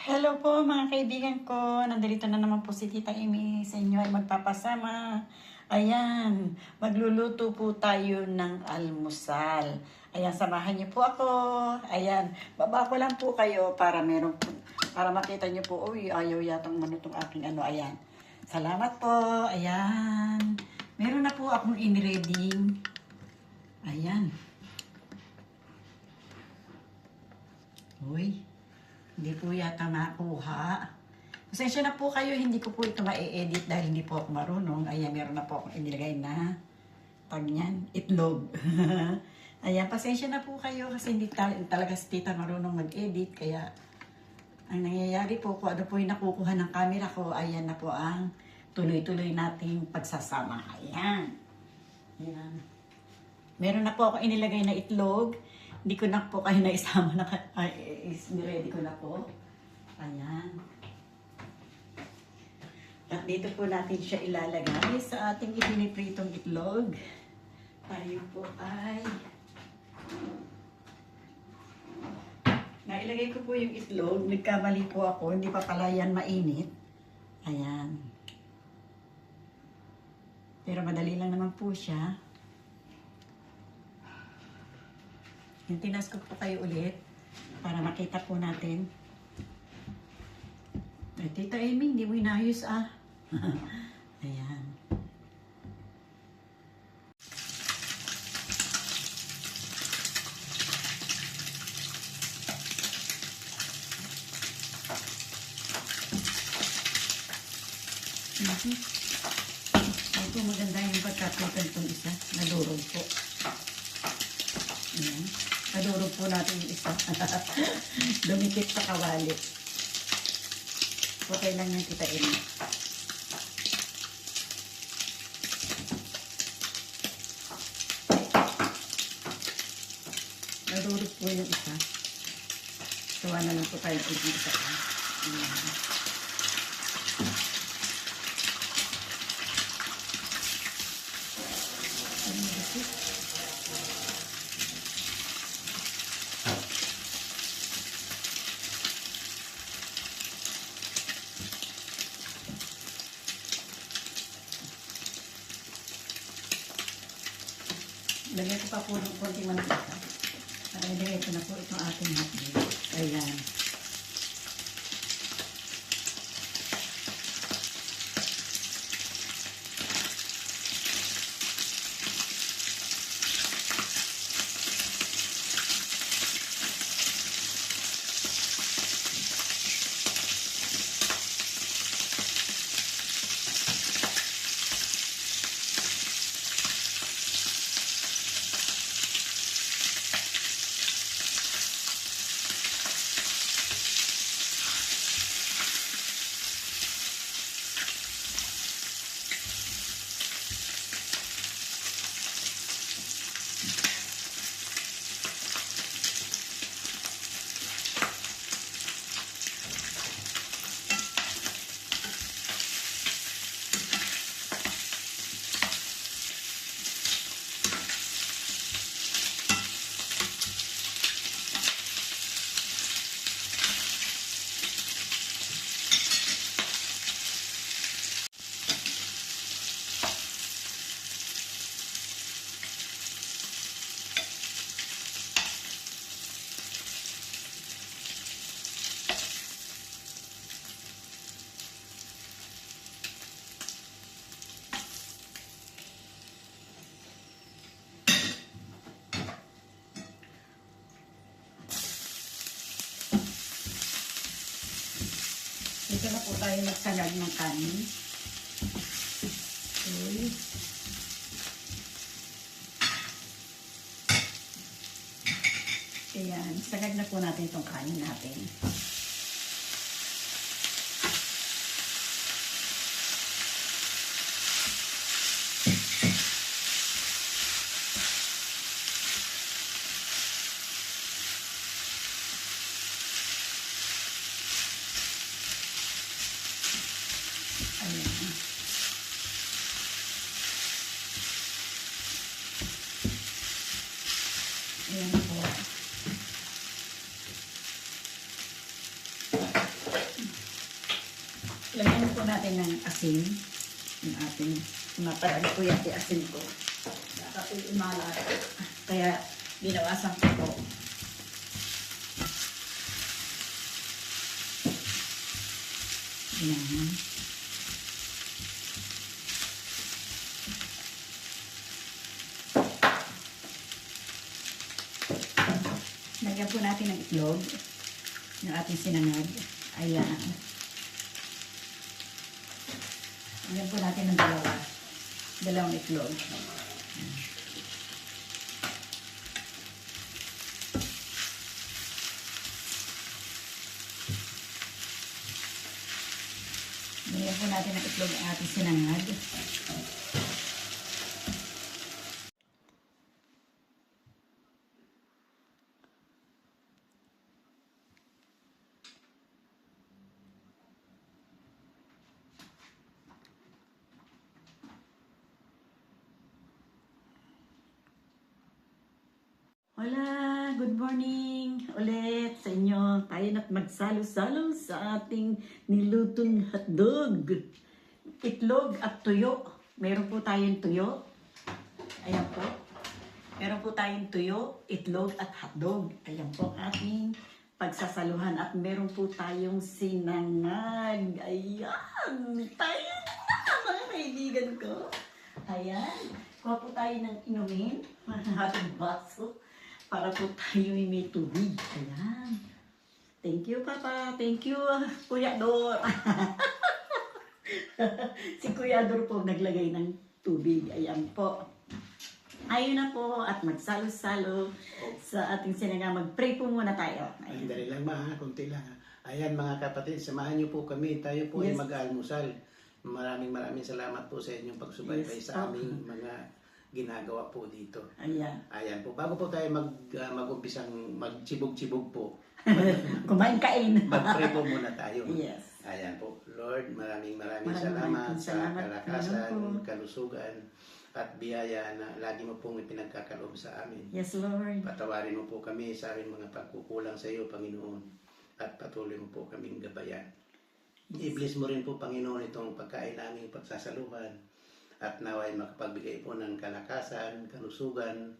Hello po mga kaibigan ko. Nandito na naman po si Tita Amy sa inyo ay magpapasama. Ayan, magluluto po tayo ng almusal. Ayan, samahan niyo po ako. Ayan, baba ko lang po kayo para meron po, para makita niyo po, uy, ayaw yatang manutong aking ano, ayan. Salamat po. Ayan. Meron na po akong in-reading. Ayan. Uy, hindi po yata makuha. Pasensya na po kayo, hindi ko po ito ma-edit dahil hindi po ako marunong. Ayan, meron na po akong inilagay na tag niyan, itlog. Ayan, pasensya na po kayo kasi hindi tal- talaga si tita marunong mag-edit. Kaya, ang nangyayari po, kung ano po yung nakukuha ng camera ko, ayan na po ang tuloy-tuloy nating pagsasama. Ayan. Ayan. Meron na po ako inilagay na itlog. Hindi ko na po kayo naisama na ay, is, ready ko na po. Ayan. At dito po natin siya ilalagay sa ating ipinipritong itlog. Tayo po ay... Nailagay ko po yung itlog. Nagkamali po ako. Hindi pa pala yan mainit. Ayan. Pero madali lang naman po siya. Yung tinas ko po kayo ulit para makita po natin. Ay, Tita Amy, hindi mo inayos ah. Ayan. Mhm. Ito maganda yung pagkatutan itong isa. Nadurog po. Ayan. Nadurog po natin yung isa. Dumikit sa kawali. Okay lang yung kita ini. Nadurog po yung isa. Sawa na lang po tayo yung isa. Ayan, kasi. Lagyan ko pa po ng konting mantika. Para ko na po itong ating hotdog. Ayan. Dito na po tayo nagsagad ng kanin. Okay. Ayan, sagad na po natin itong kanin natin. Ayan. Ayan po. Lagyan po natin ng asin. Yung ating maparag po yung asin ko. Baka po umalat. Kaya binawasan ko po. Yan. Lagyan po natin ng itlog. Yung ating sinangag. Ayan. Lagyan po natin ng dalawa. Dalawang itlog. Lagyan po natin ng itlog ang ating sinangag. Hola, good morning ulit sa inyo. Tayo na't magsalo-salo sa ating nilutong hotdog. Itlog at tuyo. Meron po tayong tuyo. Ayan po. Meron po tayong tuyo, itlog at hotdog. Ayan po ating pagsasaluhan. At meron po tayong sinangag. Ayan. Tayo na mga kaibigan ko. Ayan. Kuha po tayo ng inumin. Ating baso. Para po tayo may tubig. Ayan. Thank you, Papa. Thank you, Kuya Dor. si Kuya Dor po naglagay ng tubig. Ayan po. Ayun na po at magsalo-salo sa ating sinaga. Mag-pray po muna tayo. Ay, Ayan. dali lang ma, ha? konti lang. ha? Ayan mga kapatid, samahan niyo po kami. Tayo po ay Yes. mag-almusal. Maraming maraming salamat po sa inyong pagsubaybay Yes, sa aming mga ginagawa po dito. Ayan. Ayan po, bago po tayo mag, ah, mag-umpisang magchibog-chibog po, Kumain kain. mag-pray po muna tayo. yes. Ayan po, Lord, maraming maraming, Maraming salamat maraming sa salamat, kalakasan, kalusugan, at biyaya na lagi mo pong ipinagkakaloob sa amin. Yes, Lord. Patawarin mo po kami sa aming mga pagkukulang sa iyo, Panginoon. At patuloy mo po kaming gabayan. I-bless mo rin po, Panginoon, itong pagkain naming pagsasaluhan. At naway makapagbigay po ng kalakasan, kalusugan,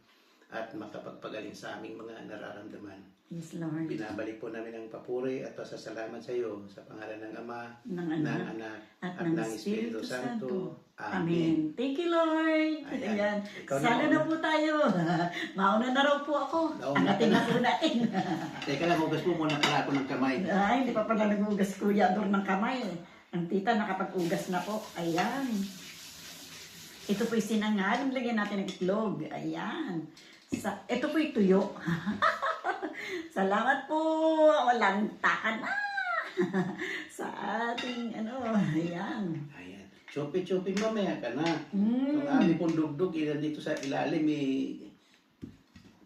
at makapagpagaling sa aming mga nararamdaman. Yes, Lord. Binabalik po namin ang papuri at pasasalamat sa iyo sa pangalan ng Ama, Ng ng anak. Anak, at at, ng ng Espiritu Santo. Amen. Amen. Thank you, Lord. Ayan. Ayan. Na Sana mauna. na po tayo. Mauna na raw po ako. Nauna Angatin ka na po natin. Teka lang, hugas po muna pala ako ng kamay. Ay, hindi pa pala nag-ugas kuya Dor ng kamay. Ang tita nakapag-ugas na po. Ayan. Ito po'y sinangag. Lagyan natin ng itlog. Ayan. Sa, ito po'y tuyo. Salamat po. Walang takan na. sa ating ano. Ayan. Ayan. Choppy-choppy mamaya ka na. Mm. Yung aming pong dugdug, ilan dito sa ilalim, eh,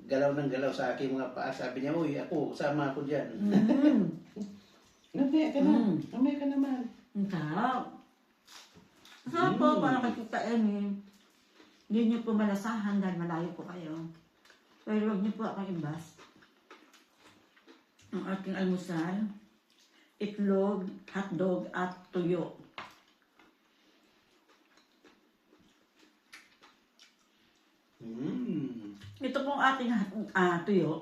galaw ng galaw sa aking mga paa. Sabi niya, uy, ako, sama ako dyan. Mm. Mamaya ka na. Mm. Mamaya ka naman. Ang sarap. Po, Mm. para kakita eh. Hindi niyo po malasahan dahil malayo po kayo. Pero huwag niyo po akong ibas. Ang ating almusal, itlog, hotdog, at tuyo. Mm. Ito pong ating ah, tuyo.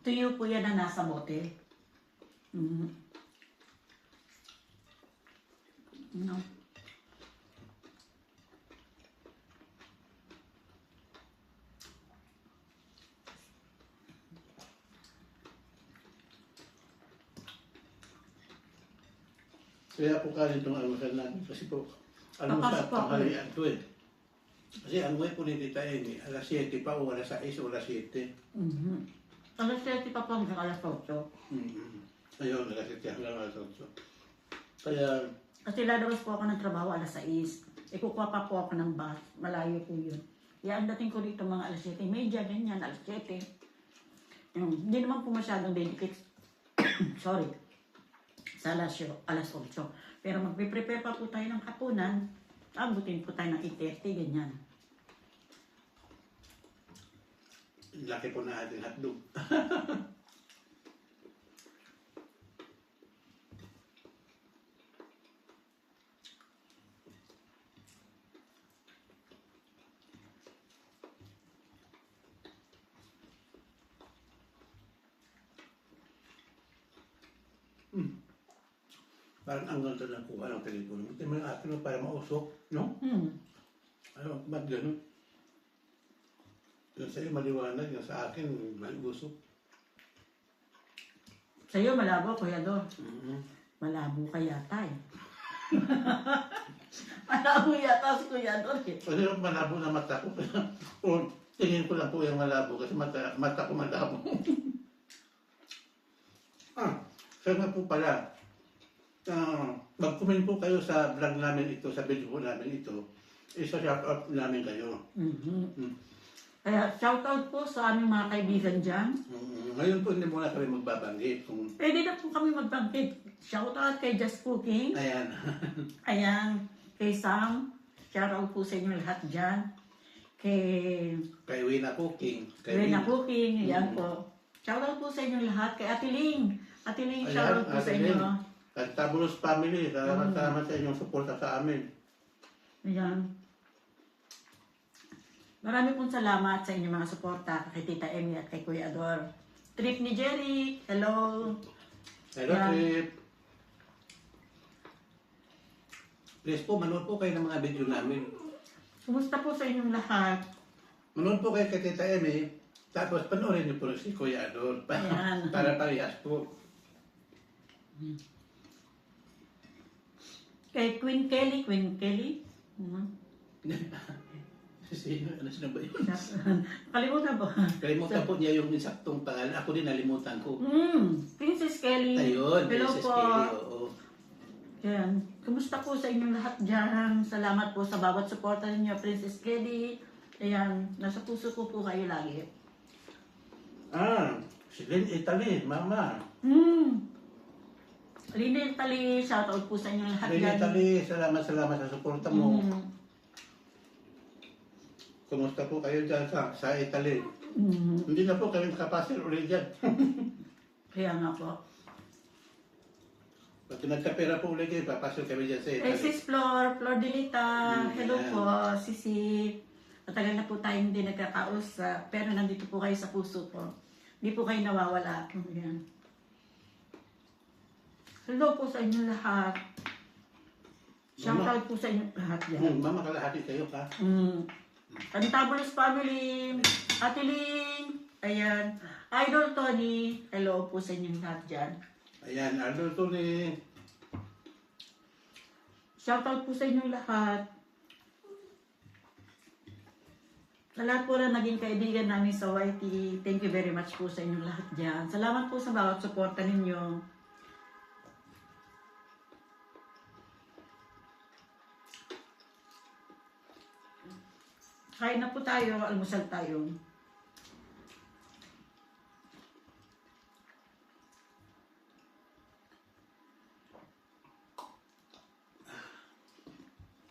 Tuyo po yan na nasa bote. Mm. No. Kaya po kanin itong almusal natin. Kasi po, almusal po ako. tanghalian to eh. Kasi ang way po ni Tita Amy, alas 7 pa o alas 6 o alas 7. Mm-hmm. Alas 7 pa po hanggang alas 8. Mm-hmm. Ayun, alas 7 hanggang alas 8. Kaya, Kasi lalabas po ako ng trabaho alas 6. Ikukuha pa po ako ng bus. Malayo po yun. Kaya ang dating ko dito mga alas 7. Medya ganyan, alas 7. Yung, Hindi naman po masyadong dedicate. Sorry. Sa alas, alas 8. Pero magpe-prepare pa po tayo ng kapunan. Abutin po tayo ng 8.30, ganyan. laki po na ating hotdog. Parang ang ganda ng kuha ng telepono. Hindi mo yung akin mo para mausok, no? Hmm. Ano, ba't ganun? Yung sa'yo maliwanag, yung sa akin malusok. Sa'yo, malabo, Kuya Dor. Mm-hmm. Malabo ka yata eh. malabo yata si Kuya Dor eh. Kasi yung malabo na mata ko. o tingin ko lang po yung malabo kasi mata, mata ko malabo. ah, so nga po pala. Ah, mag-comment po kayo sa vlog namin ito, sa video po namin ito. Isa-shout out namin kayo. Mhm. Mm. Kaya shoutout po sa aming mga kaibigan dyan. Mm, ngayon po hindi muna kami magbabanggit kung Pwede na po kami magbangkit. Shoutout kay Just Cooking. ayan. Ayan, kay Sam. Shoutout po sa inyo lahat dyan. Kay kay Wina Cooking. Kay Rena Cooking. Mm. Ayan po. Shoutout po sa inyo lahat. Kay Ate Ling. Ate Ling, Ayan, shoutout po sa Ate inyo. Ling. At Tabulos Family, salamat salamat sa inyong suporta sa amin. Ayan. Marami pong salamat sa inyong mga suporta kay Tita Emmy at kay Kuya Ador. Trip ni Jerry. Hello. Hello, Ayan. Trip. Please po, manood po kayo ng mga video namin. Kumusta po sa inyong lahat? Manood po kayo kay Tita Emi, tapos panoorin niyo po si Kuya Ador. Pa- Ayan. para parehas po. Kay Queen Kelly. Queen Kelly. Mhm. Sino? Ano sino ba yun? Kalimutan po. Kalimutan po niya yung insaktong pangalan. Ako din nalimutan ko. Mm, Princess Kelly. Ayun, Hello Princess po. Kelly. Oo. Yan. Kumusta po sa inyong lahat dyan? Salamat po sa bawat suporta ninyo, Princess Kelly. Ayan, nasa puso ko po kayo lagi. Ah, si Lynn Italy, Mama. Hmm. Lina Tali, shoutout po sa inyong lahat dyan. Italy, salamat salamat sa suporta mo. Mm. Kumusta po kayo dyan sa, sa Italy? Mm. Hindi na po kami makapasil ulit dyan. Kaya nga po. Pag nagkapera po ulit kayo, papasil kami dyan sa Italy. Sis Flor, Flor Delita. Mm, Hello ayan. po, Sisi. Matagal na po tayo hindi nagkakausap, pero nandito po kayo sa puso ko. Hindi po kayo nawawala. Ayan. Hello po sa inyong lahat. Shoutout po sa inyong lahat yan. Hmm, mama, kalahati kayo ka. Mm. Cantabulos Family, Ate Ling, ayan. Idol Tony, hello po sa inyong lahat dyan. Ayan, Aldo Tony. Shoutout po sa inyong lahat. Sa lahat po na naging kaibigan namin sa YT, thank you very much po sa inyong lahat dyan. Salamat po sa bawat suporta ninyo. Kain na po tayo, almusal tayo.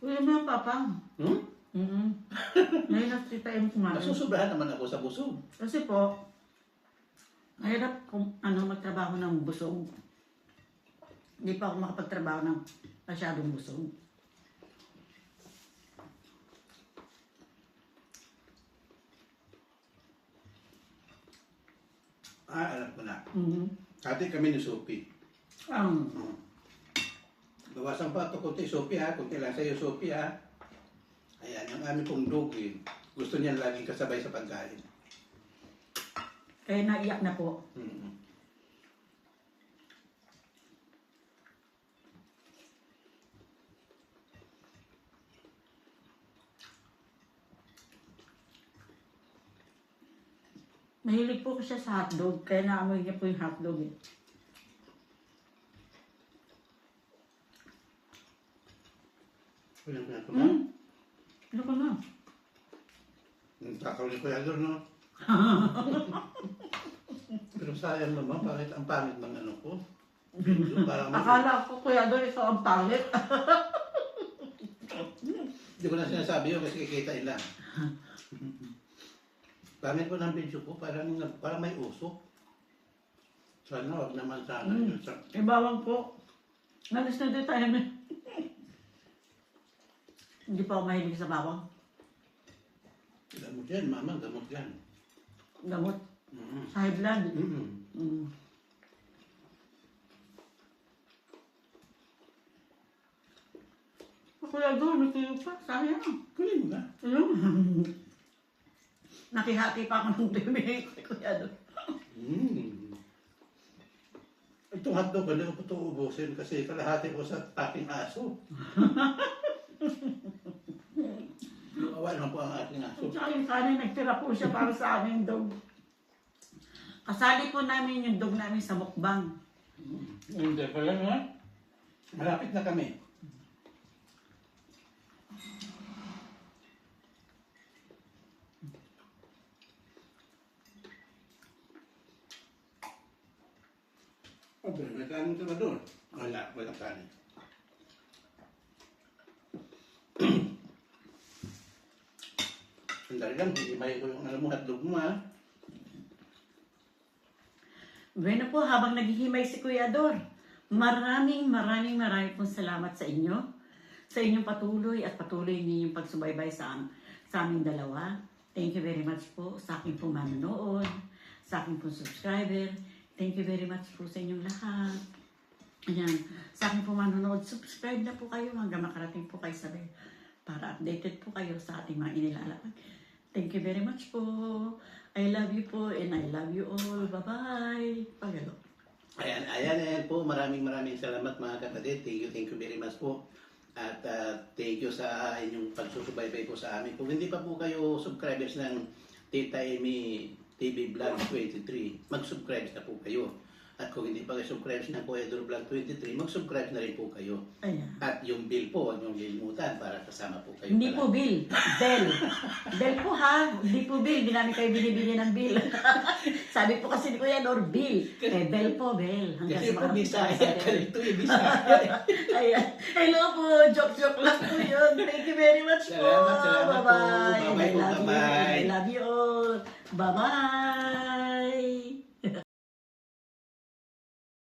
Uy, na papa. Hmm? Mm-hmm. Ngayon na si tayo kumain. Nasusobrahan naman ako sa busog. Kasi po, mahirap kung ano magtrabaho ng busog. Hindi pa ako makapagtrabaho ng masyadong busog. Ah, alam ko na. Mm-hmm. Ate kami ni Sophie. Um, Hmm. Bawasan pa ito kunti Sophie ha. Kunti lang sa'yo Sophie ha. Ayan, yung aming pong dog eh. Gusto niya laging kasabay sa pagkain. kaya naiyak na po. Hmm. Mahilig po ko siya sa hotdog, kaya naamoy niya po yung hotdog eh. Ayan ko na. Hmm? Ano ko na? Kakawin ko yan doon, no? Pero sayang naman, bakit ang pangit ng ano ko? Parang Akala ko kuya doon ikaw ang pangit. Hindi ko na sinasabi yun kasi kikitain lang. Pangit ko ng video ko, parang, parang may usok. Sana wag naman sana Mm. yun sa... Ibawang eh, po. Nalis na din tayo. eh. Hindi pa ako mahilig sa bawang. Gamot yan, mama, gamot yan. Gamot. Mm-mm. Sa high. Mm-mm. Mm. Ako doon, may tuyo pa. Sayang. Kunin mo na. Ayun. Nakihati pa ako ng bibig kay Kuya doon. Mm. Itong hotdog, hindi ko po ito ubusin kasi kalahati ko sa aking aso. Awa naman po ang aking aso. At saka yung kanin, nagtira po siya para sa aming dog. Kasali po namin yung dog namin sa mukbang. Hindi pa lang ha. Malapit na kami. May kanin ka na doon. Wala, walang kanin. Sandali lang, hindi may ko yung alam mo, hotdog mo ha. Bueno po, habang naghihimay si Kuya Dor, maraming maraming maraming pong salamat sa inyo. Sa inyong patuloy at patuloy ninyong pagsubaybay sa, sa aming dalawa. Thank you very much po sa aking pong manonood, sa aking pong subscriber. Thank you very much po sa inyong lahat. Ayan, sa aking pong manonood, subscribe na po kayo hanggang makarating po kayo sa bell para updated po kayo sa ating mga inilalapag. Thank you very much po. I love you po and I love you all. Bye-bye. Pagalo. Ayan, ayan, ayan po. Maraming maraming salamat mga kapatid. Thank you, thank you very much po. At ah, thank you sa inyong pagsusubaybay po sa amin. Kung hindi pa po kayo subscribers ng Tita Amy TV Vlog 23, mag-subscribe na po kayo. At kung hindi pa kayo subscribe ng Kuya Dor Vlog 23, mag-subscribe na rin po kayo. Ayan. At yung bill po, niyong lilimutan para kasama po kayo. Hindi pala. po bill. Bell. Bell po ha. Hindi po bill. Hindi namin kayo binibili ng bill. Sabi po kasi ni Kuya Nor, bill. Eh, bell po, bell. Hanggang Kasi po, mga- Bisaya ka rin ito, eh, Bisaya. Ayan. Hello po. Joke-joke lang po yun. Thank you very much po. Salamat, salamat po. Bye-bye. Bye-bye po, love you. bye-bye. I love you all. Bye-bye.